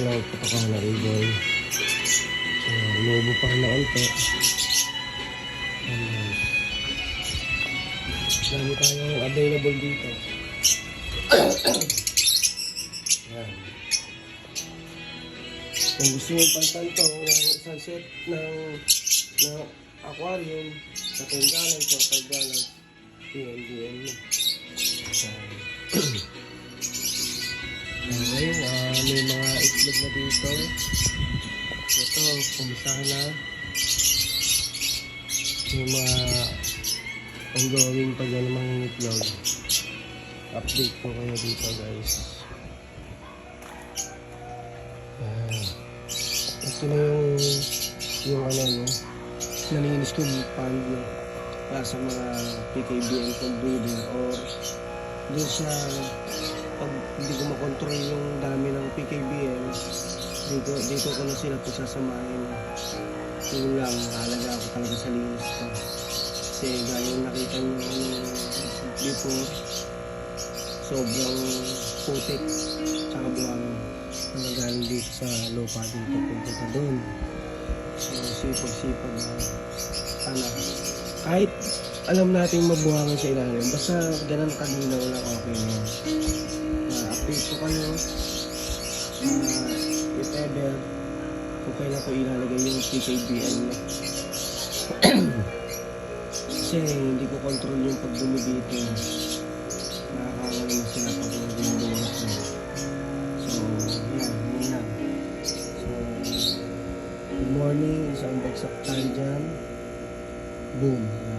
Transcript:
patakuhan na ribbon. So, lobo pa na onte. Ayan. Dami tayong available dito. Ayan. Kung gusto mo pantanto ng isang set ng, ng aquarium sa 10 gallons o 5 gallons, PM mo. Ayan. Ah, may mga itlog na dito. Ito, pumisahan na. Yung mga ongoing pag yan mga itlog. Update ko kayo dito guys. Ayan. Ito na yung yung ano no. Nalinis ko yung pond no. Para sa mga PKBN kong breeder or dun sa pag hindi ko makontrol yung dami ng PKBL dito, dito ko na sila pagsasamahin yun lang, halaga ako talaga sa linis ko. Kasi gaya nakita nyo ano, before sobrang putik tsaka buwang nagagaling dito sa lupa dito pupunta doon. So sipag-sipag na sana. Kahit alam nating mabuhangan sa ilalim. Basta ganun kalinaw lang okay yun ma-update ko kayo. Uh, if ever kung kailan ko ilalagay yung PKBL na kasi hindi ko control yung pagdumi dito nakakawa naman sila pag bumubuhat na so yan yun so good morning. Isang bagsak tayo dyan. Boom